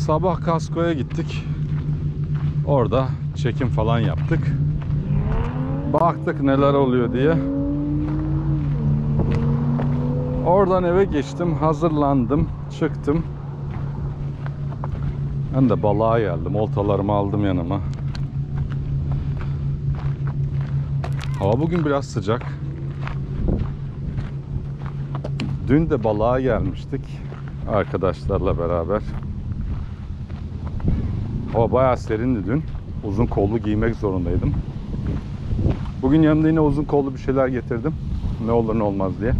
Sabah kaskoya gittik. Orada çekim falan yaptık. Baktık neler oluyor diye. Oradan eve geçtim, hazırlandım, çıktım. Ben de balığa geldim, oltalarımı aldım yanıma. Hava bugün biraz sıcak. Dün de balığa gelmiştik arkadaşlarla beraber. Hava bayağı serindi dün. Uzun kollu giymek zorundaydım. Bugün yanımda yine uzun kollu bir şeyler getirdim. Ne olur ne olmaz diye.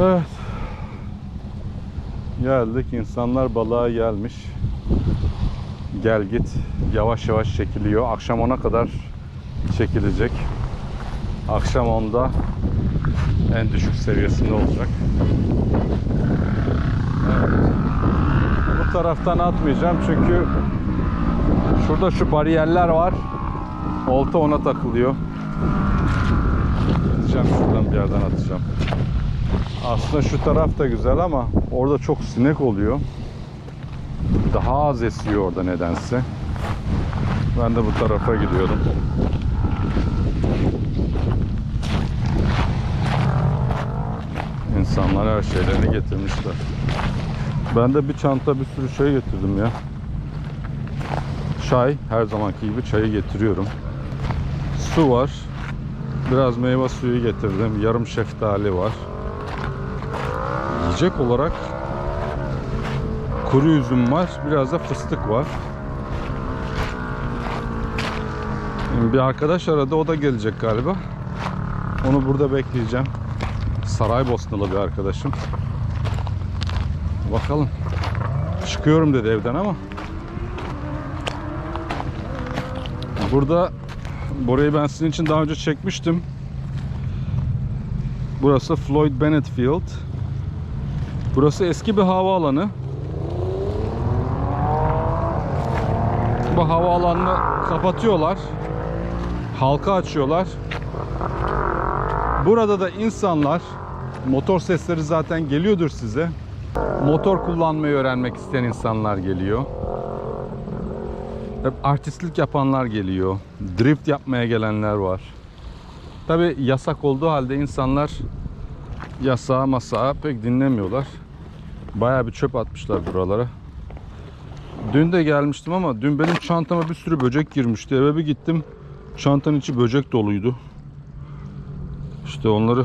Evet. Geldik. insanlar balığa gelmiş. Gel git. Yavaş yavaş çekiliyor. Akşam 10'a kadar çekilecek. Akşam 10'da en düşük seviyesinde olacak. Evet. Bu taraftan atmayacağım çünkü şurada şu bariyerler var. Olta ona takılıyor. Gideceğim şuradan bir yerden atacağım. Aslında şu taraf da güzel ama orada çok sinek oluyor. Daha az esiyor orada nedense. Ben de bu tarafa gidiyorum. İnsanlar her şeylerini getirmişler. Ben de bir çanta bir sürü şey getirdim ya. Çay, her zamanki gibi çayı getiriyorum. Su var. Biraz meyve suyu getirdim. Yarım şeftali var. Yiyecek olarak kuru üzüm var. Biraz da fıstık var. Bir arkadaş aradı. O da gelecek galiba. Onu burada bekleyeceğim. Saraybosnalı bir arkadaşım. Bakalım. Çıkıyorum dedi evden ama. Burada burayı ben sizin için daha önce çekmiştim. Burası Floyd Bennett Field. Burası eski bir havaalanı. Bu havaalanını kapatıyorlar. Halka açıyorlar. Burada da insanlar motor sesleri zaten geliyordur size. Motor kullanmayı öğrenmek isteyen insanlar geliyor. Hep artistlik yapanlar geliyor. Drift yapmaya gelenler var. Tabi yasak olduğu halde insanlar yasağı masağı pek dinlemiyorlar. Bayağı bir çöp atmışlar buralara. Dün de gelmiştim ama dün benim çantama bir sürü böcek girmişti. Eve bir gittim. Çantanın içi böcek doluydu. İşte onları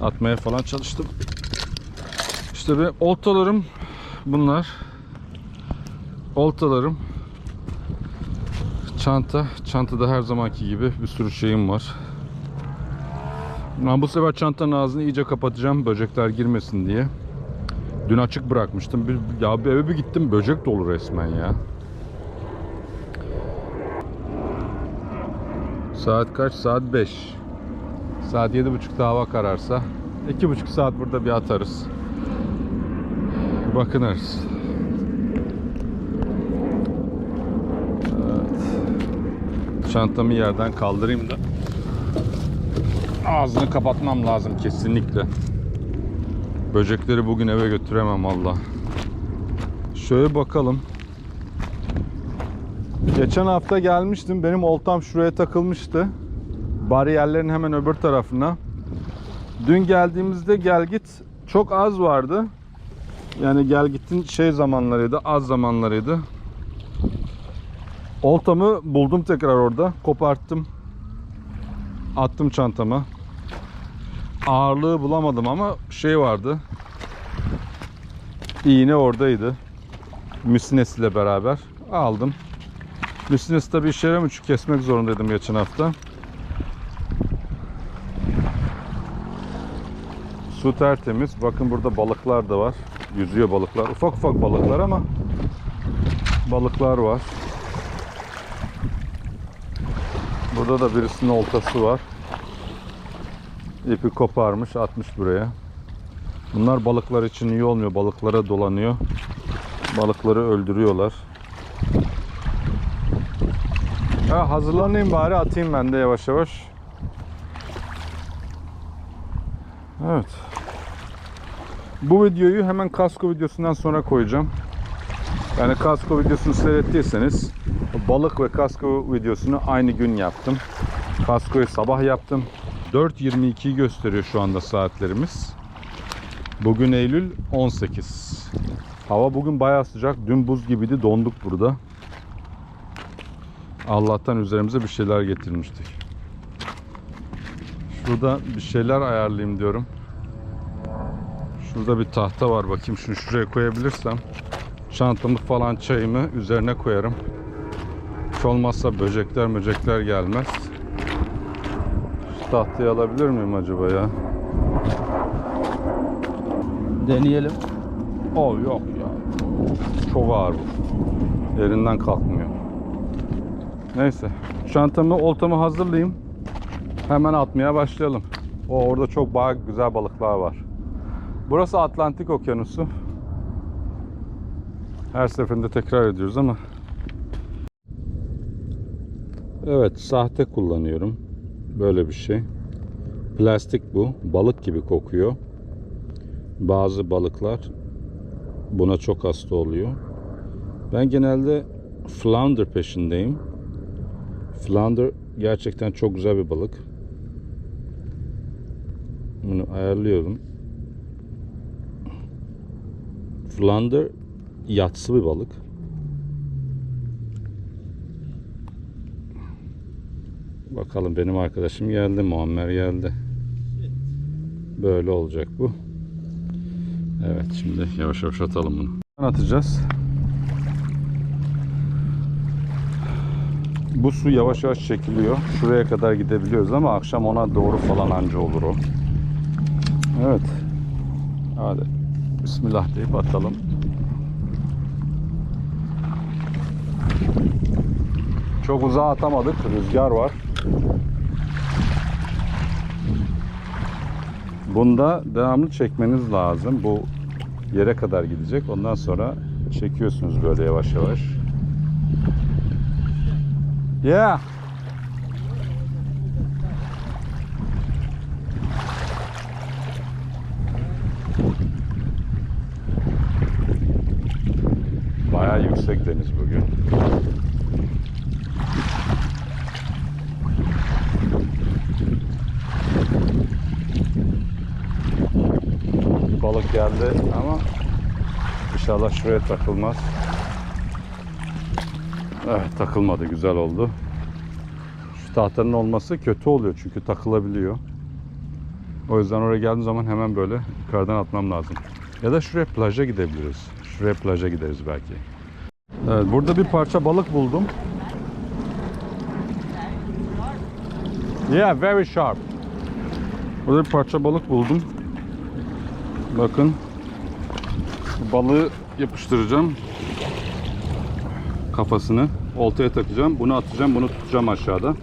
atmaya falan çalıştım. İşte be oltalarım bunlar. Oltalarım. Çanta. Çantada her zamanki gibi bir sürü şeyim var. Ben bu sefer çantanın ağzını iyice kapatacağım böcekler girmesin diye. Dün açık bırakmıştım. Bir, ya bir eve bir gittim böcek dolu resmen ya. Saat kaç? Saat 5. Saat 7.30'da hava kararsa 2.5 saat burada bir atarız. Bakınırız. Evet. Çantamı yerden kaldırayım da ağzını kapatmam lazım kesinlikle. Böcekleri bugün eve götüremem valla. Şöyle bakalım. Geçen hafta gelmiştim. Benim oltam şuraya takılmıştı. Bariyerlerin hemen öbür tarafına. Dün geldiğimizde gel git çok az vardı. Yani gel gitin şey zamanlarıydı, az zamanlarıydı. Oltamı buldum tekrar orada. Koparttım. Attım çantama. Ağırlığı bulamadım ama şey vardı. İğne oradaydı. Müsines ile beraber aldım. Müsines tabi işe yaramıyor çünkü kesmek zorundaydım geçen hafta. Su tertemiz. Bakın burada balıklar da var. Yüzüyor balıklar. Ufak ufak balıklar ama balıklar var. Burada da birisinin oltası var. İpi koparmış, atmış buraya. Bunlar balıklar için iyi olmuyor. Balıklara dolanıyor. Balıkları öldürüyorlar. Ha, hazırlanayım bari atayım ben de yavaş yavaş. Evet. Bu videoyu hemen kasko videosundan sonra koyacağım. Yani kasko videosunu seyrettiyseniz balık ve kasko videosunu aynı gün yaptım. Kaskoyu sabah yaptım. 4.22'yi gösteriyor şu anda saatlerimiz. Bugün Eylül 18. Hava bugün bayağı sıcak. Dün buz gibiydi. Donduk burada. Allah'tan üzerimize bir şeyler getirmiştik. Şurada bir şeyler ayarlayayım diyorum. Şurada bir tahta var. Bakayım şunu şuraya koyabilirsem. Çantamı falan çayımı üzerine koyarım. Hiç olmazsa böcekler möcekler gelmez. Şu tahtayı alabilir miyim acaba ya? Deneyelim. Oh yok ya. Çok ağır bu. Yerinden kalkmıyor. Neyse. Çantamı, oltamı hazırlayayım. Hemen atmaya başlayalım. O orada çok bayağı güzel balıklar var. Burası Atlantik Okyanusu. Her seferinde tekrar ediyoruz ama. Evet, sahte kullanıyorum. Böyle bir şey. Plastik bu. Balık gibi kokuyor. Bazı balıklar buna çok hasta oluyor. Ben genelde flounder peşindeyim. Flounder gerçekten çok güzel bir balık. Bunu ayarlıyorum. Flounder yatsı bir balık. Bakalım benim arkadaşım geldi, Muammer geldi. Böyle olacak bu. Evet şimdi yavaş yavaş atalım bunu. Atacağız. Bu su yavaş yavaş çekiliyor. Şuraya kadar gidebiliyoruz ama akşam ona doğru falan anca olur o. Evet. Hadi. Bismillah deyip atalım. Çok uzağa atamadık. Rüzgar var. Bunda devamlı çekmeniz lazım. Bu yere kadar gidecek. Ondan sonra çekiyorsunuz böyle yavaş yavaş. Yeah. Bayağı yüksek deniz bugün. Balık geldi ama inşallah şuraya takılmaz. Evet takılmadı güzel oldu. Şu tahtanın olması kötü oluyor çünkü takılabiliyor. O yüzden oraya geldiğim zaman hemen böyle yukarıdan atmam lazım. Ya da şuraya plaja gidebiliriz. Şuraya plaja gideriz belki. Evet burada bir parça balık buldum. Yeah, very sharp. Burada bir parça balık buldum. Bakın. Balığı yapıştıracağım. Kafasını oltaya takacağım. Bunu atacağım, bunu tutacağım aşağıda.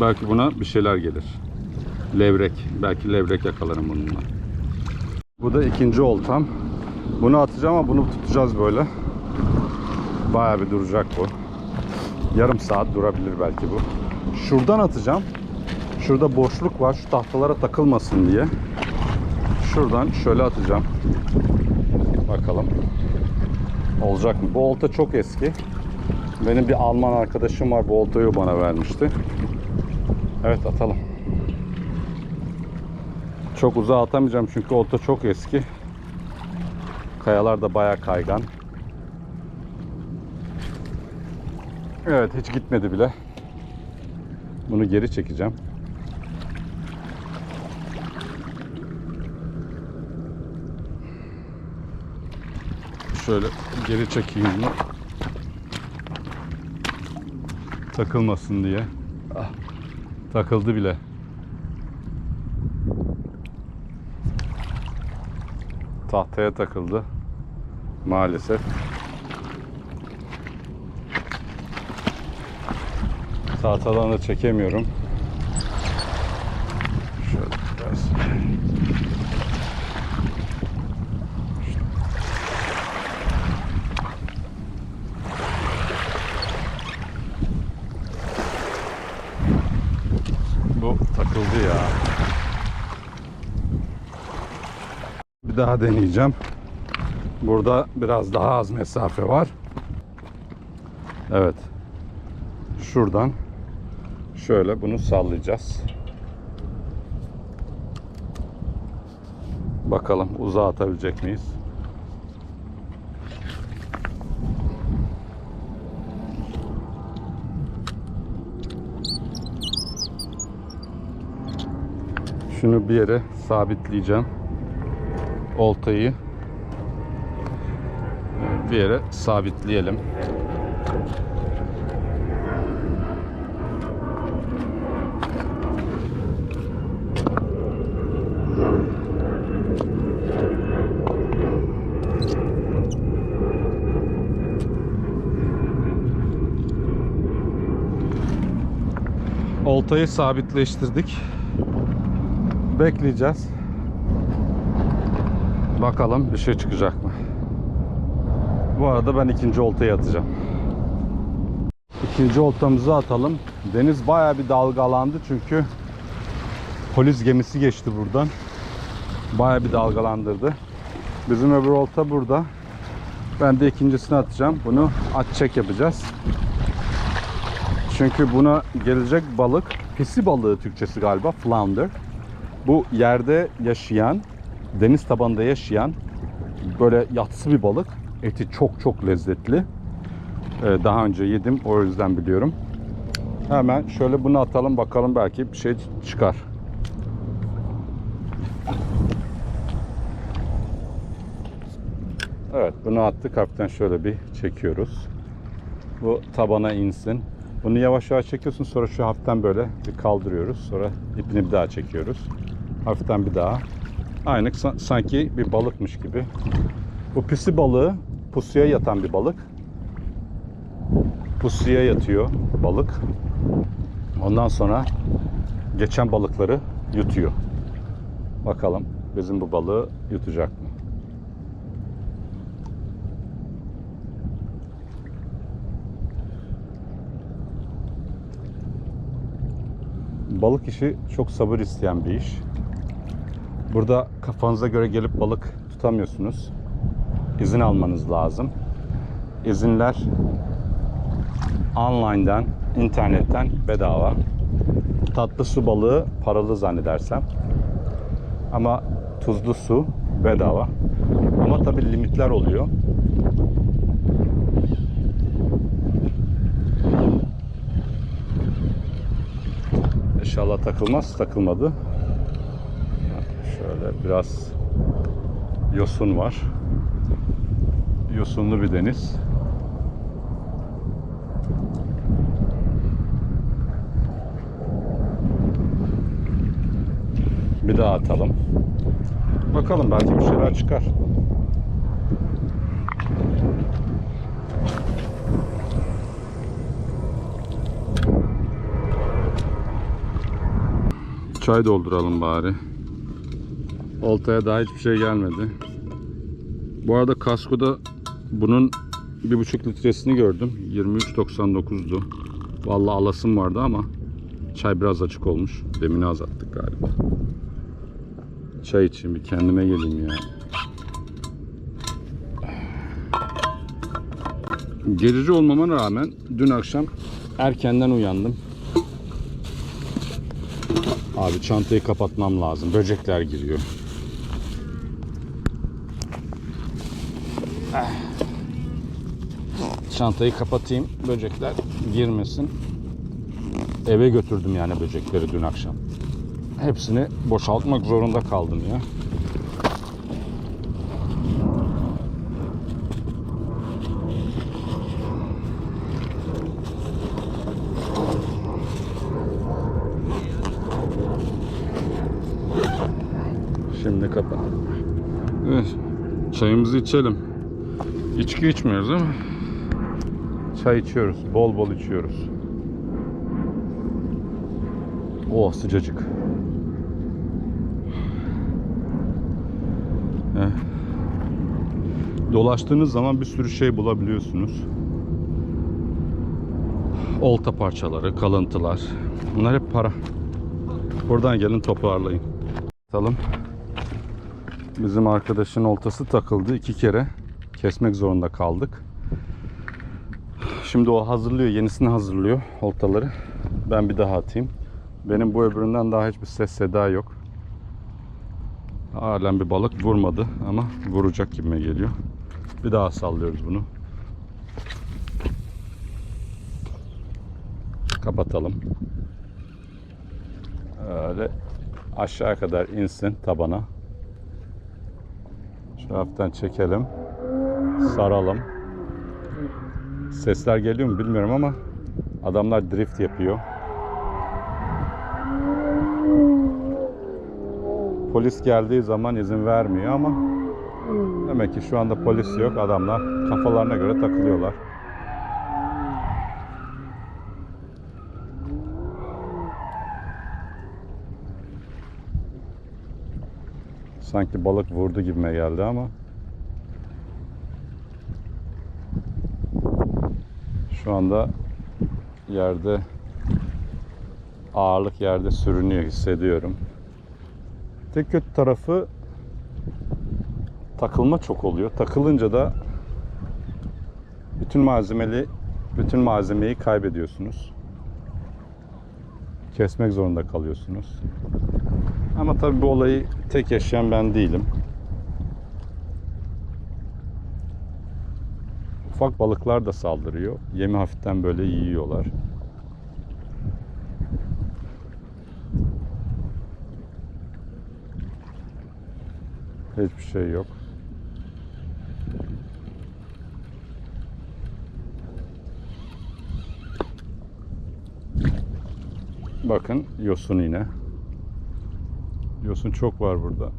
Belki buna bir şeyler gelir. Levrek. Belki levrek yakalarım bununla. Bu da ikinci oltam. Bunu atacağım ama bunu tutacağız böyle. Bayağı bir duracak bu. Yarım saat durabilir belki bu. Şuradan atacağım. Şurada boşluk var. Şu tahtalara takılmasın diye. Şuradan şöyle atacağım. Bakalım. Olacak mı? Bu olta çok eski. Benim bir Alman arkadaşım var. Bu oltayı bana vermişti. Evet atalım. Çok uzağa atamayacağım çünkü olta çok eski. Kayalar da baya kaygan. Evet hiç gitmedi bile. Bunu geri çekeceğim. Şöyle geri çekeyim bunu. Takılmasın diye. Ah, takıldı bile. Tahtaya takıldı. Maalesef. Tahtadan da çekemiyorum. Şöyle biraz. Bu takıldı ya. Bir daha deneyeceğim. Burada biraz daha az mesafe var. Evet. Şuradan şöyle bunu sallayacağız. Bakalım uzağa atabilecek miyiz? Şunu bir yere sabitleyeceğim. Oltayı bir yere sabitleyelim. Oltayı sabitleştirdik. Bekleyeceğiz. Bakalım bir şey çıkacak mı? Bu arada ben ikinci oltayı atacağım. İkinci oltamızı atalım. Deniz bayağı bir dalgalandı çünkü polis gemisi geçti buradan. Bayağı bir dalgalandırdı. Bizim öbür olta burada. Ben de ikincisini atacağım. Bunu at çek yapacağız. Çünkü buna gelecek balık pisi balığı Türkçesi galiba flounder. Bu yerde yaşayan, deniz tabanında yaşayan böyle yatsı bir balık. Eti çok çok lezzetli. Ee, daha önce yedim o yüzden biliyorum. Hemen şöyle bunu atalım bakalım belki bir şey çıkar. Evet bunu attık hafiften şöyle bir çekiyoruz. Bu tabana insin. Bunu yavaş yavaş çekiyorsun sonra şu hafiften böyle bir kaldırıyoruz. Sonra ipini bir daha çekiyoruz. Hafiften bir daha. Aynı sa- sanki bir balıkmış gibi. Bu pisi balığı pusuya yatan bir balık. Pusuya yatıyor balık. Ondan sonra geçen balıkları yutuyor. Bakalım bizim bu balığı yutacak mı? Balık işi çok sabır isteyen bir iş. Burada kafanıza göre gelip balık tutamıyorsunuz. İzin almanız lazım. İzinler online'dan, internetten bedava. Tatlı su balığı paralı zannedersem. Ama tuzlu su bedava. Ama tabii limitler oluyor. İnşallah takılmaz. Takılmadı. Şöyle biraz yosun var. Yosunlu bir deniz. Bir daha atalım. Bakalım belki bir şeyler çıkar. Çay dolduralım bari. Oltaya daha hiçbir şey gelmedi. Bu arada kaskoda bunun bir buçuk litresini gördüm. 23.99'du. Vallahi alasım vardı ama çay biraz açık olmuş. Demini azalttık galiba. Çay için bir kendime geleyim ya. Gececi olmama rağmen dün akşam erkenden uyandım. Abi çantayı kapatmam lazım. Böcekler giriyor. Çantayı kapatayım. Böcekler girmesin. Eve götürdüm yani böcekleri dün akşam. Hepsini boşaltmak zorunda kaldım ya. Şimdi kapat. Evet. Çayımızı içelim. İçki içmiyoruz ama çay içiyoruz. Bol bol içiyoruz. Oh sıcacık. Eh. Dolaştığınız zaman bir sürü şey bulabiliyorsunuz. Olta parçaları, kalıntılar. Bunlar hep para. Buradan gelin toparlayın. Atalım. Bizim arkadaşın oltası takıldı. iki kere kesmek zorunda kaldık. Şimdi o hazırlıyor, yenisini hazırlıyor oltaları. Ben bir daha atayım. Benim bu öbüründen daha hiçbir ses seda yok. Halen bir balık vurmadı ama vuracak gibime geliyor. Bir daha sallıyoruz bunu. Kapatalım. Öyle aşağı kadar insin tabana. Şu hafiften çekelim. Saralım. Sesler geliyor mu bilmiyorum ama adamlar drift yapıyor. Polis geldiği zaman izin vermiyor ama demek ki şu anda polis yok. Adamlar kafalarına göre takılıyorlar. Sanki balık vurdu gibime geldi ama şu anda yerde ağırlık yerde sürünüyor hissediyorum. Tek kötü tarafı takılma çok oluyor. Takılınca da bütün malzemeli bütün malzemeyi kaybediyorsunuz. Kesmek zorunda kalıyorsunuz. Ama tabii bu olayı tek yaşayan ben değilim. Ufak balıklar da saldırıyor. Yemi hafiften böyle yiyorlar. Hiçbir şey yok. Bakın yosun yine. Yosun çok var burada.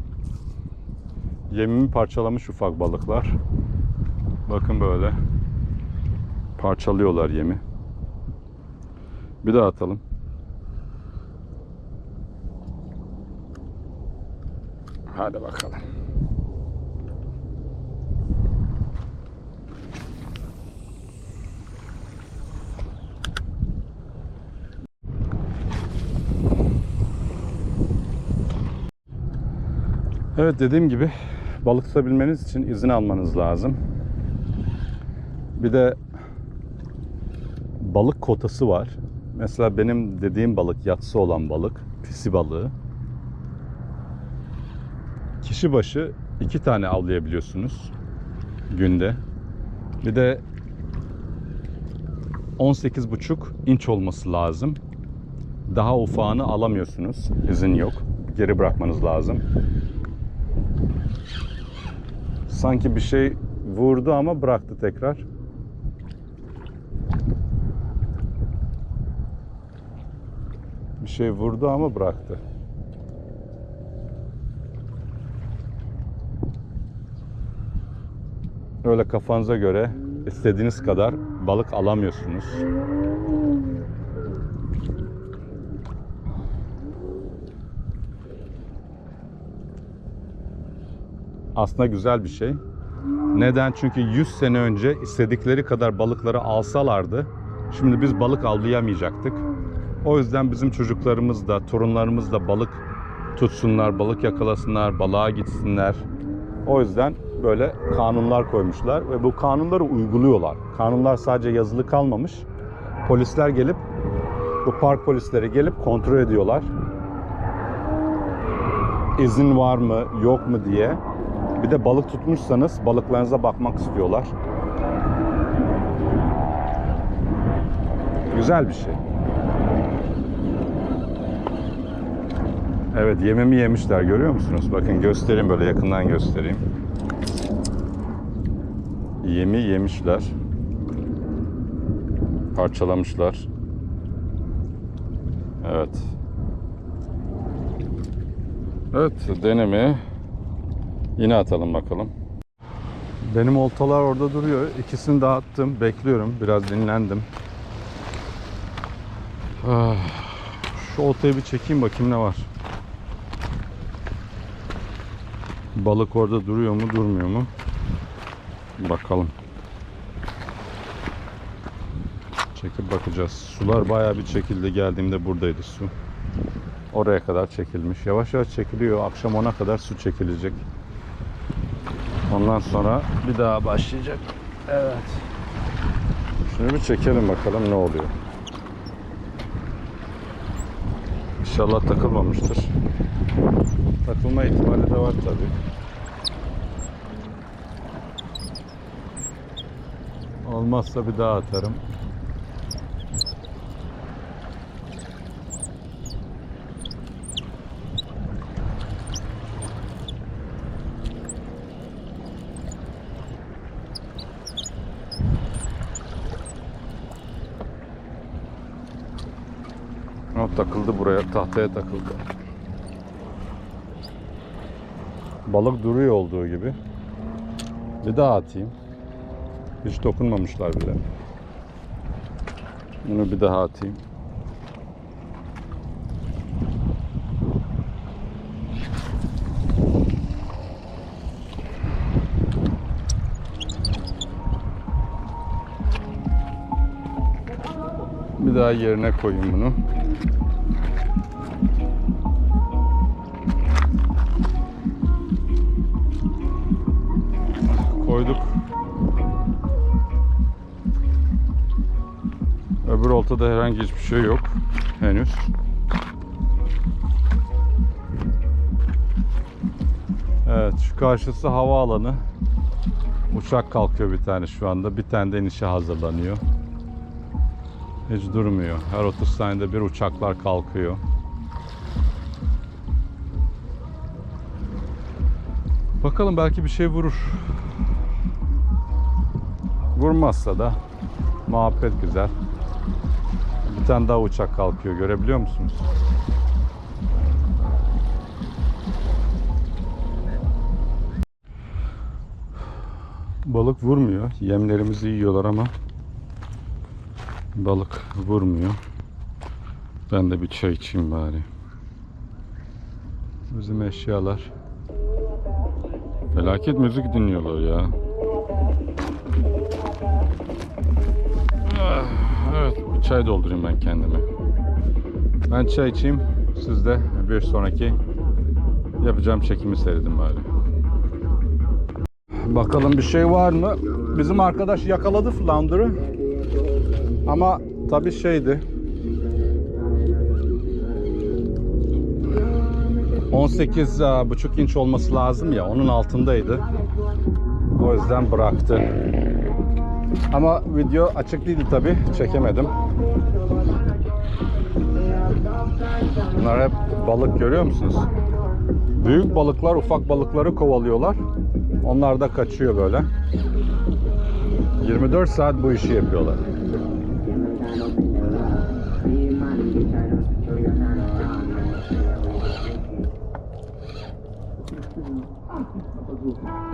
Yemimi parçalamış ufak balıklar. Bakın böyle. Parçalıyorlar yemi. Bir daha atalım. Hadi bakalım. Evet dediğim gibi balık tutabilmeniz için izin almanız lazım. Bir de balık kotası var. Mesela benim dediğim balık yatsı olan balık, pisi balığı. Kişi başı iki tane avlayabiliyorsunuz günde. Bir de 18,5 inç olması lazım. Daha ufağını alamıyorsunuz. İzin yok. Geri bırakmanız lazım. Sanki bir şey vurdu ama bıraktı tekrar. Şey vurdu ama bıraktı. Öyle kafanıza göre istediğiniz kadar balık alamıyorsunuz. Aslında güzel bir şey. Neden? Çünkü 100 sene önce istedikleri kadar balıkları alsalardı şimdi biz balık avlayamayacaktık. O yüzden bizim çocuklarımız da torunlarımız da balık tutsunlar, balık yakalasınlar, balığa gitsinler. O yüzden böyle kanunlar koymuşlar ve bu kanunları uyguluyorlar. Kanunlar sadece yazılı kalmamış. Polisler gelip bu park polisleri gelip kontrol ediyorlar. İzin var mı, yok mu diye. Bir de balık tutmuşsanız balıklarınıza bakmak istiyorlar. Güzel bir şey. Evet yememi yemişler görüyor musunuz? Bakın göstereyim böyle yakından göstereyim. Yemi yemişler. Parçalamışlar. Evet. Evet deneme yine atalım bakalım. Benim oltalar orada duruyor. İkisini dağıttım. Bekliyorum. Biraz dinlendim. Ah, Şu oltayı bir çekeyim bakayım ne var. Balık orada duruyor mu durmuyor mu? Bakalım. Çekip bakacağız. Sular bayağı bir çekildi. Geldiğimde buradaydı su. Oraya kadar çekilmiş. Yavaş yavaş çekiliyor. Akşam ona kadar su çekilecek. Ondan sonra bir daha başlayacak. Evet. Şunu bir çekelim bakalım ne oluyor. İnşallah takılmamıştır. Takılma ihtimali de var tabi. Olmazsa bir daha atarım. O takıldı buraya, tahtaya takıldı. Balık duruyor olduğu gibi. Bir daha atayım. Hiç dokunmamışlar bile. Bunu bir daha atayım. Bir daha yerine koyayım bunu. Koyduk. Öbür oltada herhangi hiçbir şey yok henüz. Evet şu karşısı havaalanı. Uçak kalkıyor bir tane şu anda. Bir tane de inişe hazırlanıyor. Hiç durmuyor. Her 30 saniyede bir uçaklar kalkıyor. Bakalım belki bir şey vurur. Vurmazsa da muhabbet güzel. Tane daha uçak kalkıyor. Görebiliyor musunuz? Balık vurmuyor. Yemlerimizi yiyorlar ama balık vurmuyor. Ben de bir çay içeyim bari. Bizim eşyalar. Felaket müzik dinliyorlar ya. Çay doldurayım ben kendime. Ben çay içeyim. Siz de bir sonraki yapacağım çekimi seyredin bari. Bakalım bir şey var mı? Bizim arkadaş yakaladı flounder'ı. Ama tabii şeydi. 18 e, buçuk inç olması lazım ya onun altındaydı. O yüzden bıraktı. Ama video açık değildi tabi çekemedim. Bunlar hep balık görüyor musunuz? Büyük balıklar ufak balıkları kovalıyorlar. Onlar da kaçıyor böyle. 24 saat bu işi yapıyorlar.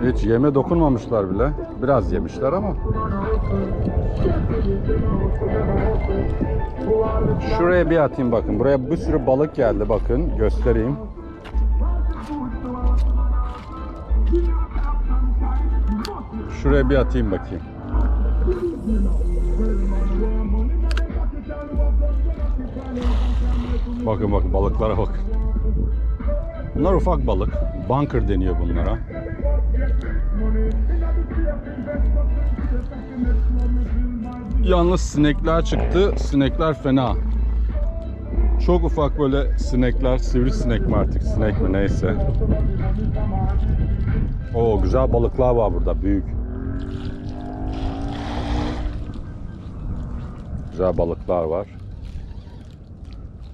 Hiç yeme dokunmamışlar bile. Biraz yemişler ama. Şuraya bir atayım bakın. Buraya bir sürü balık geldi bakın. Göstereyim. Şuraya bir atayım bakayım. Bakın bakın balıklara bakın. Bunlar ufak balık. Bunker deniyor bunlara. Yalnız sinekler çıktı. Sinekler fena. Çok ufak böyle sinekler, sivrisinek mi artık, sinek mi neyse. Oo güzel balıklar var burada, büyük. Güzel balıklar var.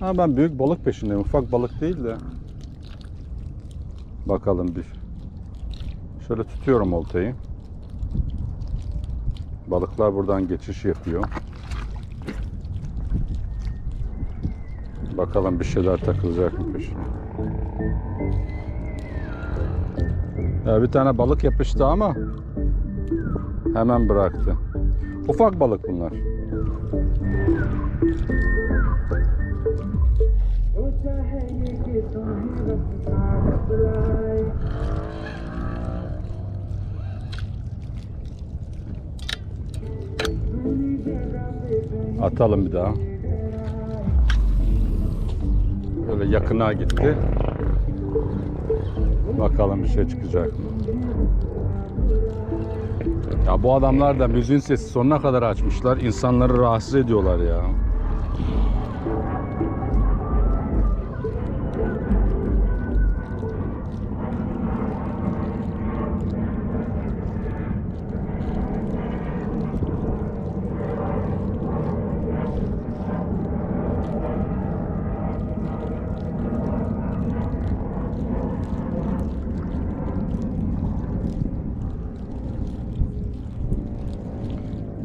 Ha ben büyük balık peşindeyim, ufak balık değil de. Bakalım bir. Şöyle tutuyorum oltayı. Balıklar buradan geçiş yapıyor. Bakalım bir şeyler takılacak mı peşine. Ya bir tane balık yapıştı ama hemen bıraktı. Ufak balık bunlar. Atalım bir daha. Böyle yakına gitti. Bakalım bir şey çıkacak mı? Ya bu adamlar da müziğin sesi sonuna kadar açmışlar. İnsanları rahatsız ediyorlar ya.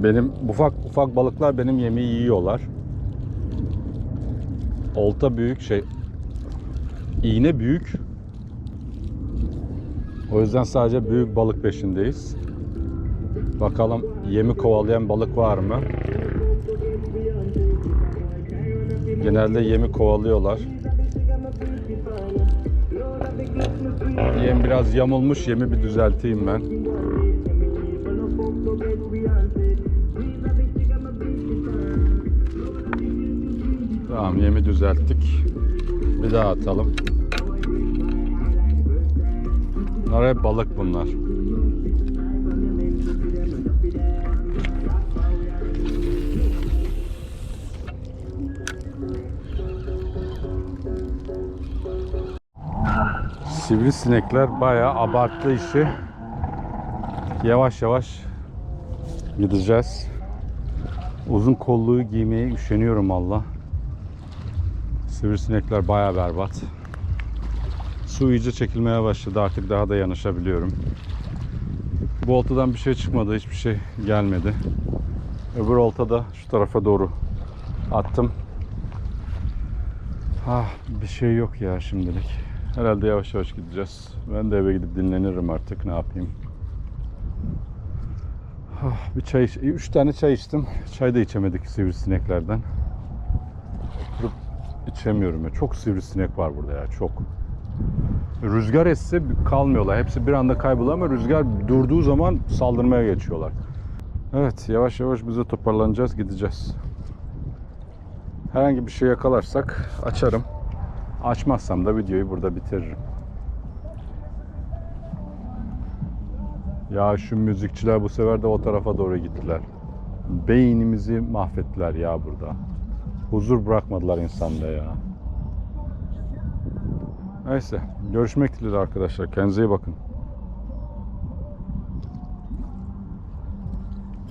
Benim ufak ufak balıklar benim yemeği yiyorlar. Olta büyük şey iğne büyük. O yüzden sadece büyük balık peşindeyiz. Bakalım yemi kovalayan balık var mı? Genelde yemi kovalıyorlar. Yem biraz yamulmuş. Yemi bir düzelteyim ben. Tamam yemi düzelttik. Bir daha atalım. Bunlar hep balık bunlar. Sivrisinekler bayağı abarttı işi. Yavaş yavaş gideceğiz. Uzun kolluğu giymeye üşeniyorum Allah. Sivrisinekler bayağı berbat. Su iyice çekilmeye başladı. Artık daha da yanaşabiliyorum. Bu oltadan bir şey çıkmadı. Hiçbir şey gelmedi. Öbür olta da şu tarafa doğru attım. Ah bir şey yok ya şimdilik. Herhalde yavaş yavaş gideceğiz. Ben de eve gidip dinlenirim artık. Ne yapayım? Ah, bir çay üç tane çay içtim. Çay da içemedik sivrisineklerden. İçemiyorum ya. Çok sivrisinek var burada ya. Çok. Rüzgar esse kalmıyorlar. Hepsi bir anda kayboluyor ama rüzgar durduğu zaman saldırmaya geçiyorlar. Evet yavaş yavaş bize toparlanacağız gideceğiz. Herhangi bir şey yakalarsak açarım. Açmazsam da videoyu burada bitiririm. Ya şu müzikçiler bu sefer de o tarafa doğru gittiler. Beynimizi mahvettiler ya burada. Huzur bırakmadılar insanda ya. Neyse görüşmek dileğiyle arkadaşlar. Kendinize iyi bakın.